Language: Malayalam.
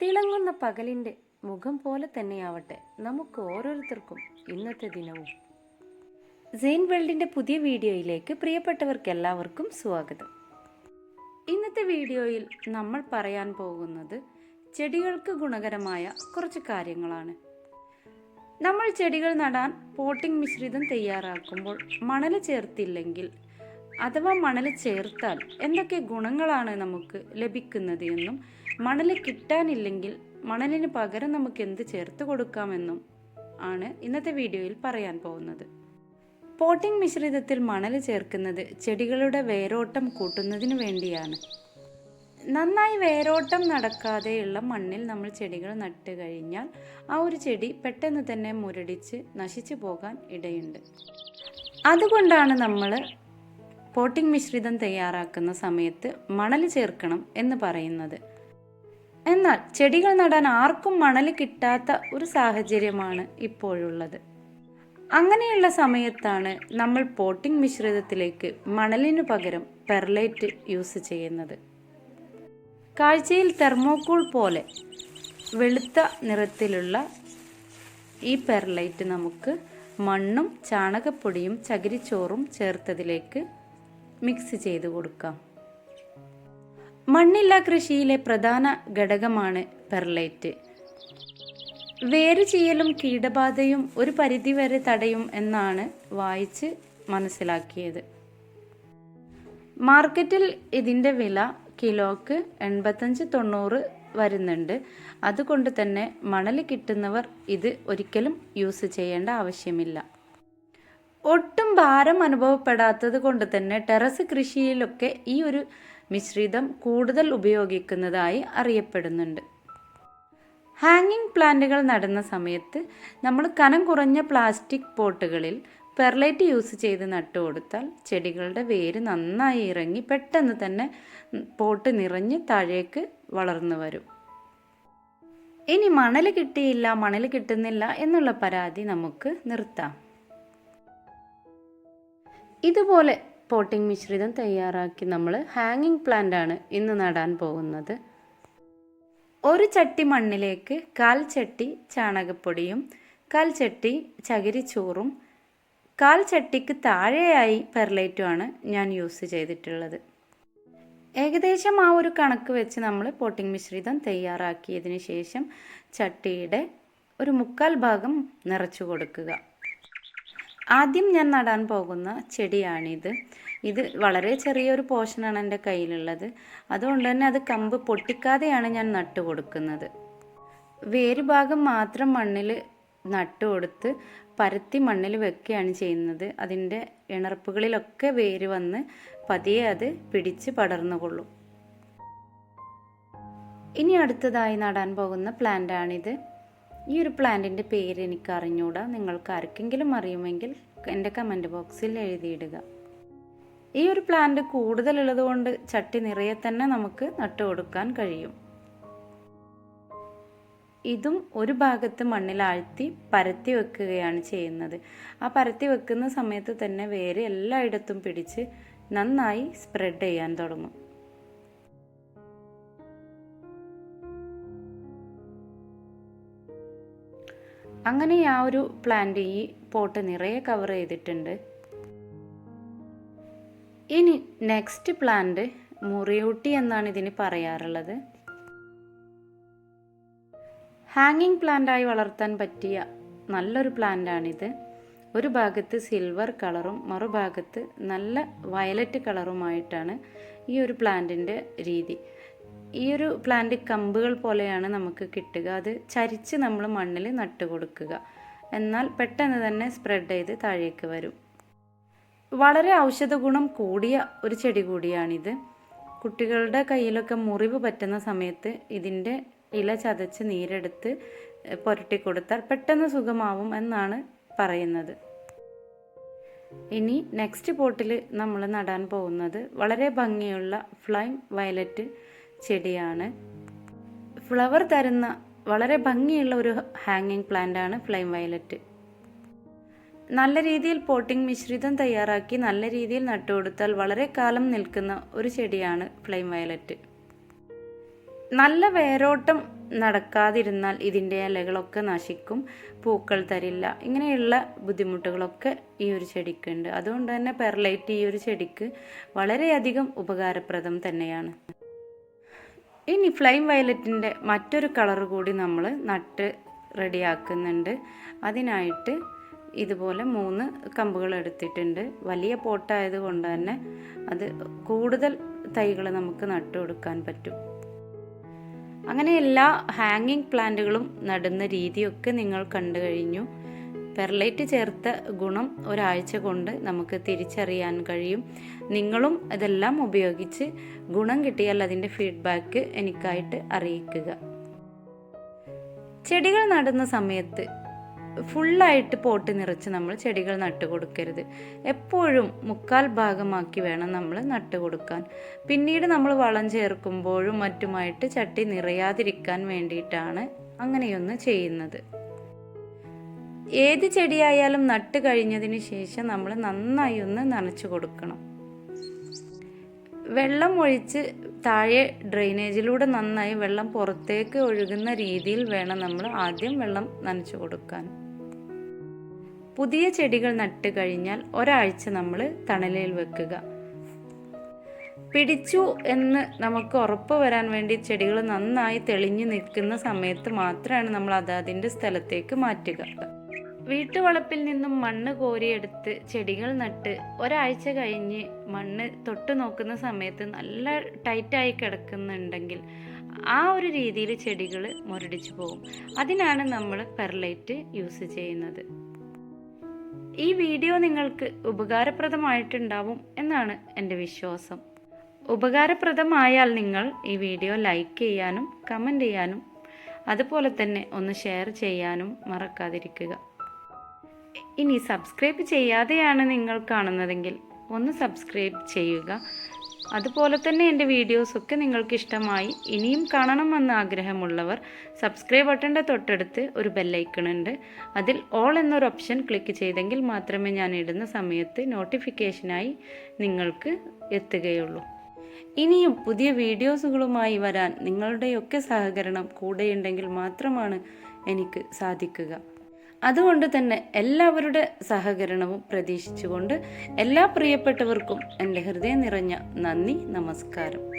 തിളങ്ങുന്ന പകലിന്റെ മുഖം പോലെ തന്നെയാവട്ടെ നമുക്ക് ഓരോരുത്തർക്കും ഇന്നത്തെ ദിനവും. സെയിൻ വേൾഡിന്റെ പുതിയ വീഡിയോയിലേക്ക് പ്രിയപ്പെട്ടവർക്ക് എല്ലാവർക്കും സ്വാഗതം. ഇന്നത്തെ വീഡിയോയിൽ നമ്മൾ പറയാൻ പോകുന്നത് ചെടികൾക്ക് ഗുണകരമായ കുറച്ച് കാര്യങ്ങളാണ്. നമ്മൾ ചെടികൾ നടാൻ പോട്ടിംഗ് മിശ്രിതം തയ്യാറാക്കുമ്പോൾ മണൽ ചേർത്തില്ലെങ്കിൽ അഥവാ മണൽ ചേർത്താൽ എന്തൊക്കെ ഗുണങ്ങളാണ് നമുക്ക് ലഭിക്കുന്നത് എന്നും മണൽ കിട്ടാനില്ലെങ്കിൽ മണലിന് പകരം നമുക്ക് എന്ത് ചേർത്ത് കൊടുക്കാമെന്നും ആണ് ഇന്നത്തെ വീഡിയോയിൽ പറയാൻ പോകുന്നത്. പോട്ടിംഗ് മിശ്രിതത്തിൽ മണൽ ചേർക്കുന്നത് ചെടികളുടെ വേരോട്ടം കൂട്ടുന്നതിന് വേണ്ടിയാണ്. നന്നായി വേരോട്ടം നടക്കാതെയുള്ള മണ്ണിൽ നമ്മൾ ചെടികൾ നട്ട് കഴിഞ്ഞാൽ ആ ഒരു ചെടി പെട്ടെന്ന് തന്നെ മുരടിച്ച് നശിച്ചു പോകാൻ ഇടയുണ്ട്. അതുകൊണ്ടാണ് നമ്മൾ പോട്ടിംഗ് മിശ്രിതം തയ്യാറാക്കുന്ന സമയത്ത് മണൽ ചേർക്കണം എന്ന് പറയുന്നത്. എന്നാൽ ചെടികൾ നടാൻ ആർക്കും മണൽ കിട്ടാത്ത ഒരു സാഹചര്യമാണ് ഇപ്പോഴുള്ളത്. അങ്ങനെയുള്ള സമയത്താണ് നമ്മൾ പോട്ടിംഗ് മിശ്രിതത്തിലേക്ക് മണലിനു പകരം പെർലൈറ്റ് യൂസ് ചെയ്യുന്നത്. കാഴ്ചയിൽ തെർമോക്കോൾ പോലെ വെളുത്ത നിറത്തിലുള്ള ഈ പെർലൈറ്റ് നമുക്ക് മണ്ണും ചാണകപ്പൊടിയും ചകിരിച്ചോറും ചേർത്തതിലേക്ക് മിക്സ് ചെയ്ത് കൊടുക്കാം. മണ്ണില്ല കൃഷിയിലെ പ്രധാന ഘടകമാണ് പെർലൈറ്റ്. വേര് ചെയ്യലും കീടബാധയും ഒരു പരിധിവരെ തടയും എന്നാണ് വായിച്ച് മനസ്സിലാക്കിയത്. മാർക്കറ്റിൽ ഇതിന്റെ വില കിലോക്ക് എൺപത്തഞ്ച് തൊണ്ണൂറ് വരുന്നുണ്ട്. അതുകൊണ്ട് തന്നെ മണൽ കിട്ടുന്നവർ ഇത് ഒരിക്കലും യൂസ് ചെയ്യേണ്ട ആവശ്യമില്ല. ഒട്ടും ഭാരം അനുഭവപ്പെടാത്തത് കൊണ്ട് തന്നെ ടെറസ് കൃഷിയിലൊക്കെ ഈ ഒരു മിശ്രിതം കൂടുതൽ ഉപയോഗിക്കുന്നതായി അറിയപ്പെടുന്നുണ്ട്. ഹാങ്ങിങ് പ്ലാന്റുകൾ നടുന്ന സമയത്ത് നമ്മൾ കനം കുറഞ്ഞ പ്ലാസ്റ്റിക് പോട്ടുകളിൽ പെർലൈറ്റ് യൂസ് ചെയ്ത് നട്ടു കൊടുത്താൽ ചെടികളുടെ വേര് നന്നായി ഇറങ്ങി പെട്ടെന്ന് തന്നെ പോട്ട് നിറഞ്ഞ് താഴേക്ക് വളർന്നു വരും. ഇനി മണൽ കിട്ടിയില്ല മണൽ കിട്ടുന്നില്ല എന്നുള്ള പരാതി നമുക്ക് നിർത്താം. ഇതുപോലെ പോട്ടിംഗ് മിശ്രിതം തയ്യാറാക്കി നമ്മൾ ഹാങ്ങിങ് പ്ലാന്റ് ആണ് ഇന്ന് നടാൻ പോകുന്നത്. ഒരു ചട്ടി മണ്ണിലേക്ക് കാൽ ചട്ടി ചാണകപ്പൊടിയും കാൽ ചട്ടി ചകിരിച്ചോറും കാൽ ചട്ടിക്ക് താഴെയായി പെർലൈറ്റുമാണ് ഞാൻ യൂസ് ചെയ്തിട്ടുള്ളത്. ഏകദേശം ആ ഒരു കണക്ക് വെച്ച് നമ്മൾ പോട്ടിംഗ് മിശ്രിതം തയ്യാറാക്കിയതിന് ശേഷം ചട്ടിയുടെ ഒരു മുക്കാൽ ഭാഗം നിറച്ചു കൊടുക്കുക. ആദ്യം ഞാൻ നടാൻ പോകുന്ന ചെടിയാണിത്. ഇത് വളരെ ചെറിയൊരു പോർഷനാണ് എന്റെ കയ്യിലുള്ളത്. അതുകൊണ്ട് തന്നെ അത് കമ്പ് പൊട്ടിക്കാതെയാണ് ഞാൻ നട്ടു കൊടുക്കുന്നത്. വേര് ഭാഗം മാത്രം മണ്ണിൽ നട്ടു കൊടുത്ത് പരത്തി മണ്ണിൽ വെക്കുകയാണ് ചെയ്യുന്നത്. അതിന്റെ ഇണർപ്പുകളിലൊക്കെ വേര് വന്ന് പതിയെ അത് പിടിച്ച് പടർന്നുകൊള്ളും. ഇനി അടുത്തതായി നടാൻ പോകുന്ന പ്ലാന്റാണിത്. ഈ ഒരു പ്ലാന്റിന്റെ പേര് എനിക്ക് അറിഞ്ഞൂടാ നിങ്ങൾക്ക് ആർക്കെങ്കിലും അറിയുമെങ്കിൽ എന്റെ കമന്റ് ബോക്സിൽ എഴുതിയിടുക. ഈ ഒരു പ്ലാന്റ് കൂടുതലുള്ളത് കൊണ്ട് ചട്ടി നിറയെ തന്നെ നമുക്ക് നട്ടു കൊടുക്കാൻ കഴിയും. ഇതും ഒരു ഭാഗത്ത് മണ്ണിലാഴ്ത്തി പരത്തി വെക്കുകയാണ് ചെയ്യുന്നത്. ആ പരത്തി വെക്കുന്ന സമയത്ത് തന്നെ വേര് എല്ലായിടത്തും പിടിച്ച് നന്നായി സ്പ്രെഡ് ചെയ്യാൻ തുടങ്ങും. അങ്ങനെ ആ ഒരു പ്ലാന്റ് ഈ പോട്ട് നിറയെ കവർ ചെയ്തിട്ടുണ്ട്. ഇനി നെക്സ്റ്റ് പ്ലാന്റ് മുറിയൂട്ടി എന്നാണ് ഇതിന് പറയാറുള്ളത്. ഹാങ്ങിങ് പ്ലാന്റായി വളർത്താൻ പറ്റിയ നല്ലൊരു പ്ലാന്റാണിത് ഒരു ഭാഗത്ത് സിൽവർ കളറും മറുഭാഗത്ത് നല്ല വയലറ്റ് കളറുമായിട്ടാണ് ഈ ഒരു പ്ലാന്റിന്റെ രീതി. ഈ ഒരു പ്ലാന്റ് കമ്പുകൾ പോലെയാണ് നമുക്ക് കിട്ടുക. അത് ചരിച്ച് നമ്മൾ മണ്ണിൽ നട്ടു കൊടുക്കുക. എന്നാൽ പെട്ടെന്ന് തന്നെ സ്പ്രെഡ് ചെയ്ത് താഴേക്ക് വരും. വളരെ ഔഷധ ഗുണം കൂടിയ ഒരു ചെടി കൂടിയാണിത്. കുട്ടികളുടെ കയ്യിലൊക്കെ മുറിവ് പറ്റുന്ന സമയത്ത് ഇതിന്റെ ഇല ചതച്ച് നീരെടുത്ത് പുരട്ടി കൊടുത്താൽ പെട്ടെന്ന് സുഖമാവും എന്നാണ് പറയുന്നത്. ഇനി നെക്സ്റ്റ് പോട്ടിൽ നമ്മൾ നടാൻ പോകുന്നത് വളരെ ഭംഗിയുള്ള ഫ്ലൈം വയലറ്റ് ചെടിയാണ്. ഫ്ലവർ തരുന്ന വളരെ ഭംഗിയുള്ള ഒരു ഹാങ്ങിങ് പ്ലാന്റ് ആണ് ഫ്ലൈം വയലറ്റ്. നല്ല രീതിയിൽ പോട്ടിംഗ് മിശ്രിതം തയ്യാറാക്കി നല്ല രീതിയിൽ നട്ടുകൊടുത്താൽ വളരെ കാലം നിൽക്കുന്ന ഒരു ചെടിയാണ് ഫ്ലൈം വയലറ്റ്. നല്ല വേരോട്ടം നടക്കാതിരുന്നാൽ ഇതിന്റെ ഇലകളൊക്കെ നശിക്കും പൂക്കൾ തരില്ല. ഇങ്ങനെയുള്ള ബുദ്ധിമുട്ടുകളൊക്കെ ഈ ഒരു ചെടിക്കുണ്ട്. അതുകൊണ്ട് തന്നെ പെർലൈറ്റ് ഈ ഒരു ചെടിക്ക് വളരെയധികം ഉപകാരപ്രദം തന്നെയാണ്. ഇനി ഫ്ലെയിം വയലറ്റിന്റെ മറ്റൊരു കളർ കൂടി നമ്മൾ നട്ട് റെഡിയാക്കുന്നുണ്ട്. അതിനായിട്ട് ഇതുപോലെ മൂന്ന് കമ്പുകൾ എടുത്തിട്ടുണ്ട്. വലിയ പോട്ടായത് കൊണ്ട് തന്നെ അത് കൂടുതൽ തൈകൾ നമുക്ക് നട്ടു കൊടുക്കാൻ പറ്റും. അങ്ങനെ എല്ലാ ഹാങ്ങിങ് പ്ലാന്റുകളും നടുന്ന രീതിയൊക്കെ നിങ്ങൾ കണ്ടു കഴിഞ്ഞു. പെർലൈറ്റ് ചേർത്ത ഗുണം ഒരാഴ്ച കൊണ്ട് നമുക്ക് തിരിച്ചറിയാൻ കഴിയും. നിങ്ങളും ഇതെല്ലാം ഉപയോഗിച്ച് ഗുണം കിട്ടിയാൽ അതിന്റെ ഫീഡ്ബാക്ക് എനിക്കായിട്ട് അറിയിക്കുക. ചെടികൾ നടുന്ന സമയത്ത് ഫുള്ളായിട്ട് പോട്ട് നിറച്ച് നമ്മൾ ചെടികൾ നട്ടു കൊടുക്കരുത്. എപ്പോഴും മുക്കാൽ ഭാഗമാക്കി വേണം നമ്മൾ നട്ടു കൊടുക്കാൻ. പിന്നീട് നമ്മൾ വളം ചേർക്കുമ്പോഴും മറ്റുമായിട്ട് ചട്ടി നിറയാതിരിക്കാൻ വേണ്ടിയിട്ടാണ് അങ്ങനെയൊന്ന് ചെയ്യുന്നത്. ഏത് ചെടിയായാലും നട്ട് കഴിഞ്ഞതിന് ശേഷം നമ്മൾ നന്നായി ഒന്ന് നനച്ചു കൊടുക്കണം. വെള്ളം ഒഴിച്ച് താഴെ ഡ്രെയിനേജിലൂടെ നന്നായി വെള്ളം പുറത്തേക്ക് ഒഴുകുന്ന രീതിയിൽ വേണം നമ്മൾ ആദ്യം വെള്ളം നനച്ചു കൊടുക്കാൻ. പുതിയ ചെടികൾ നട്ട് കഴിഞ്ഞാൽ ഒരാഴ്ച നമ്മൾ തണലിൽ വെക്കുക. പിടിച്ചു എന്ന് നമുക്ക് ഉറപ്പ് വരാൻ വേണ്ടി ചെടികൾ നന്നായി തെളിഞ്ഞു നിൽക്കുന്ന സമയത്ത് മാത്രമാണ് നമ്മൾ അത് അതിന്റെ സ്ഥലത്തേക്ക് മാറ്റുക. വീട്ടുവളപ്പിൽ നിന്നും മണ്ണ് കോരിയെടുത്ത് ചെടികൾ നട്ട് ഒരാഴ്ച കഴിഞ്ഞ് മണ്ണ് തൊട്ട് നോക്കുന്ന സമയത്ത് നല്ല ടൈറ്റായി കിടക്കുന്നുണ്ടെങ്കിൽ ആ ഒരു രീതിയിൽ ചെടികൾ മുരടിച്ചു പോകും. അതിനാണ് നമ്മൾ പെർലൈറ്റ് യൂസ് ചെയ്യുന്നത്. ഈ വീഡിയോ നിങ്ങൾക്ക് ഉപകാരപ്രദമായിട്ടുണ്ടാവും എന്നാണ് എന്റെ വിശ്വാസം. ഉപകാരപ്രദമായാൽ നിങ്ങൾ ഈ വീഡിയോ ലൈക്ക് ചെയ്യാനും കമന്റ് ചെയ്യാനും അതുപോലെ തന്നെ ഒന്ന് ഷെയർ ചെയ്യാനും മറക്കാതിരിക്കുക. ഇനി സബ്സ്ക്രൈബ് ചെയ്യാതെയാണ് നിങ്ങൾ കാണുന്നതെങ്കിൽ ഒന്ന് സബ്സ്ക്രൈബ് ചെയ്യുക. അതുപോലെ തന്നെ എന്റെ വീഡിയോസൊക്കെ നിങ്ങൾക്ക് ഇഷ്ടമായി ഇനിയും കാണണമെന്ന് ആഗ്രഹമുള്ളവർ സബ്സ്ക്രൈബ് ബട്ടന്റെ തൊട്ടടുത്ത് ഒരു ബെല്ലൈക്കൺ ഉണ്ട്. അതിൽ ഓൾ എന്നൊരു ഓപ്ഷൻ ക്ലിക്ക് ചെയ്തെങ്കിൽ മാത്രമേ ഞാൻ ഇടുന്ന സമയത്ത് നോട്ടിഫിക്കേഷനായി നിങ്ങൾക്ക് എത്തുകയുള്ളൂ. ഇനിയും പുതിയ വീഡിയോസുകളുമായി വരാൻ നിങ്ങളുടെയൊക്കെ സഹകരണം കൂടെയുണ്ടെങ്കിൽ മാത്രമാണ് എനിക്ക് സാധിക്കുക. അതുകൊണ്ട് തന്നെ എല്ലാവരുടെ സഹകരണവും പ്രതീക്ഷിച്ചുകൊണ്ട് എല്ലാ പ്രിയപ്പെട്ടവർക്കും എന്റെ ഹൃദയം നിറഞ്ഞ നന്ദി നമസ്കാരം.